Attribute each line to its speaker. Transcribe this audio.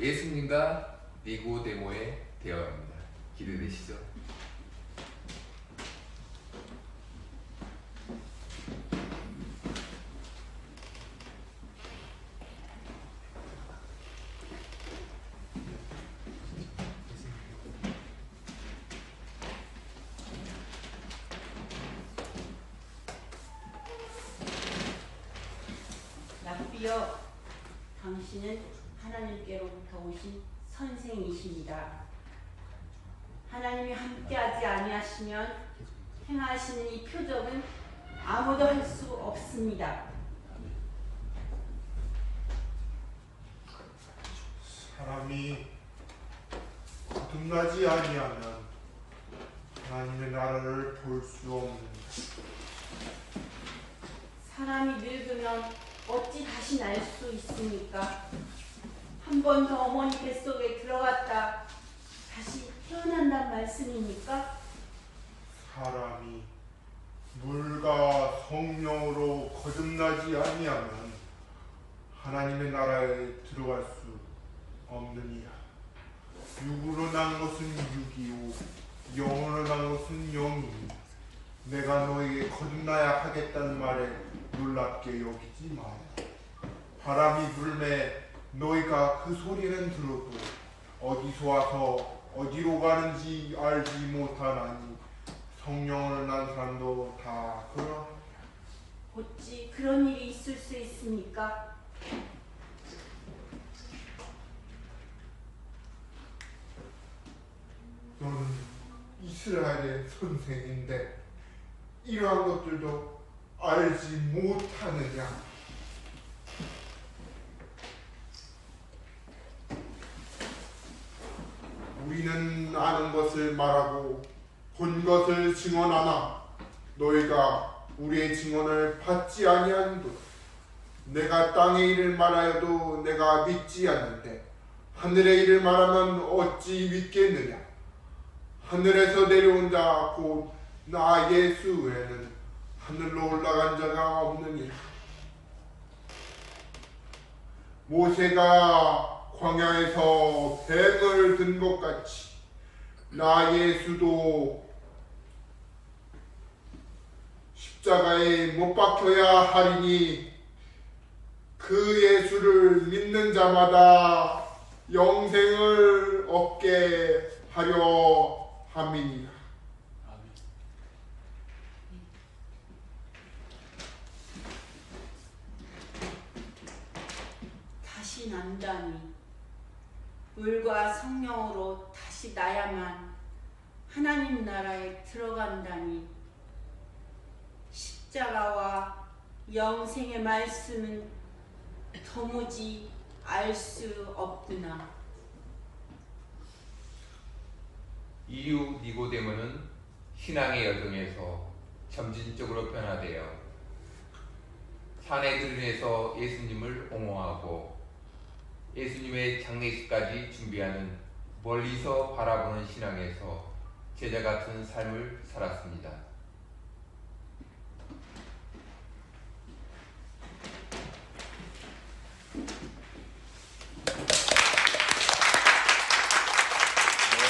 Speaker 1: 예수님과 니고데모의 대화입니다. 기대되시죠?
Speaker 2: 당신은 하나님께로부터 오신 선생이십니다. 하나님이 함께하지 아니하시면 행하시는 이 표적은 아무도 할 수 없습니다.
Speaker 3: 사람이 거듭나지 아니하면 하나님의 나라를 볼 수 없는
Speaker 2: 사람이 늙으면 어찌 다시 날 수 있습니까? 한 번 더 어머니 뱃속에 들어갔다 다시 태어난단 말씀입니까?
Speaker 3: 사람이 물과 성령으로 거듭나지 아니하면 하나님의 나라에 들어갈 수 없느니라. 육으로 난 것은 육이요 영으로 난 것은 영이니 내가 너에게 거듭나야 하겠다는 말에 놀랍게 여기지 마라. 바람이 불매 너희가 그 소리는 들어도 어디서 와서 어디로 가는지 알지 못하나니 성령을 난 사람도 다 그러
Speaker 2: 어찌 그런 일이 있을 수 있습니까?
Speaker 3: 너는 이스라엘의 선생인데 이러한 것들도 알지 못하느냐 우리는 아는 것을 말하고 본 것을 증언하나 너희가 우리의 증언을 받지 아니하는도다. 내가 땅의 일을 말하여도 내가 믿지 않는데 하늘의 일을 말하면 어찌 믿겠느냐? 하늘에서 내려온 자 곧 나 예수 외에는 하늘로 올라간 자가 없느니라. 모세가 광야에서 뱀을 든 것 같이 나 예수도 십자가에 못 박혀야 하리니 그 예수를 믿는 자마다 영생을 얻게 하려 함이니라.
Speaker 2: 다시 난다니 물과 성령으로 다시 나야만 하나님 나라에 들어간다니 십자가와 영생의 말씀은 도무지 알 수 없구나.
Speaker 1: 이후 니고데모는 신앙의 여정에서 점진적으로 변화되어 산에 들에서 예수님을 옹호하고 예수님의 장례식까지 준비하는 멀리서 바라보는 신앙에서 제자 같은 삶을 살았습니다.